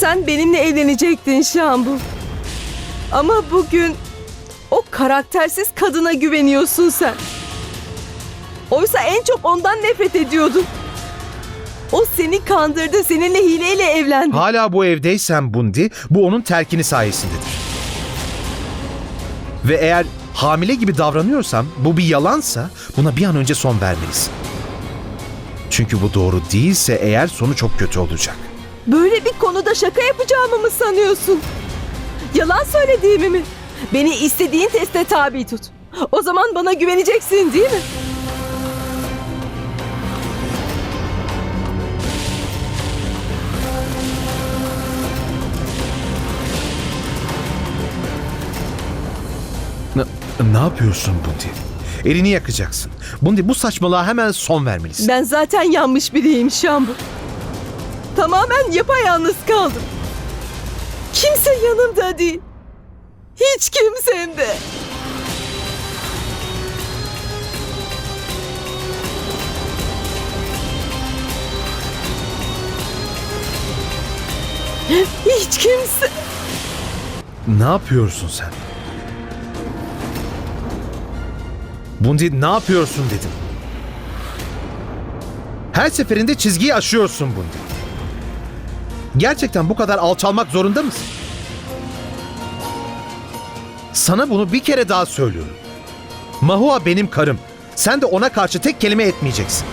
Sen benimle evlenecektin Şambu. Ama bugün o karaktersiz kadına güveniyorsun sen. Oysa en çok ondan nefret ediyordun. O seni kandırdı, seninle hileyle evlendi. Hala bu evdeysen Bundi, bu onun terkini sayesindedir. Ve eğer hamile gibi davranıyorsam, bu bir yalansa buna bir an önce son vermelisin. Çünkü bu doğru değilse eğer sonu çok kötü olacak. Böyle bir konuda şaka yapacağımı mı sanıyorsun? Yalan söylediğimi mi? Beni istediğin teste tabi tut. O zaman bana güveneceksin değil mi? Ne, ne yapıyorsun Bundi? Elini yakacaksın. Bundi bu saçmalığa hemen son vermelisin. Ben zaten yanmış biriyim Şambu. Tamamen yapayalnız kaldım. Kimse yanımda değil. Hiç kimsem de. Hiç kimse. Ne yapıyorsun sen? Bundi ne yapıyorsun dedim. Her seferinde çizgiyi aşıyorsun Bundi. Gerçekten bu kadar alçalmak zorunda mısın? Sana bunu bir kere daha söylüyorum. Mahua benim karım. Sen de ona karşı tek kelime etmeyeceksin.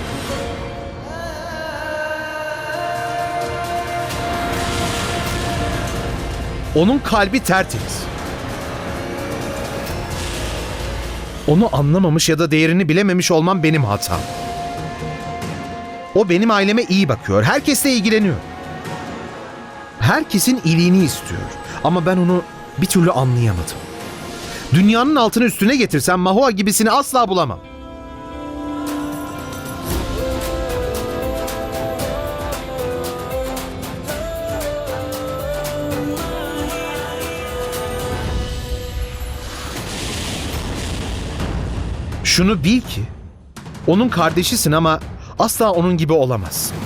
Onun kalbi tertemiz. Onu anlamamış ya da değerini bilememiş olmam benim hatam. O benim aileme iyi bakıyor. Herkesle ilgileniyor. Herkesin iyiliğini istiyor. Ama ben onu bir türlü anlayamadım. Dünyanın altını üstüne getirsem Mahua gibisini asla bulamam. Şunu bil ki onun kardeşisin ama asla onun gibi olamazsın.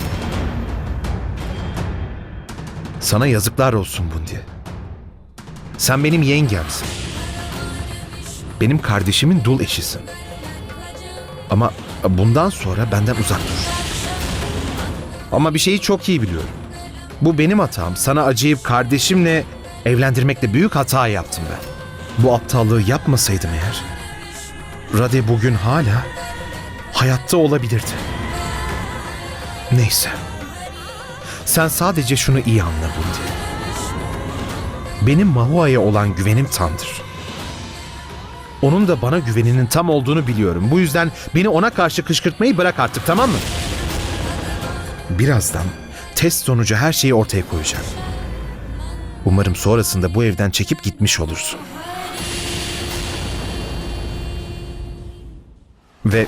Sana yazıklar olsun Bundi. Sen benim yengemsin. Benim kardeşimin dul eşisin. Ama bundan sonra benden uzak dur. Ama bir şeyi çok iyi biliyorum. Bu benim hatam. Sana acıyıp kardeşimle evlendirmekle büyük hata yaptım ben. Bu aptallığı yapmasaydım eğer... Rade bugün hala hayatta olabilirdi. Neyse. Sen sadece şunu iyi anla Bundi. Benim Mahua'ya olan güvenim tamdır. Onun da bana güveninin tam olduğunu biliyorum. Bu yüzden beni ona karşı kışkırtmayı bırak artık tamam mı? Birazdan test sonucu her şeyi ortaya koyacak. Umarım sonrasında bu evden çekip gitmiş olursun. Ve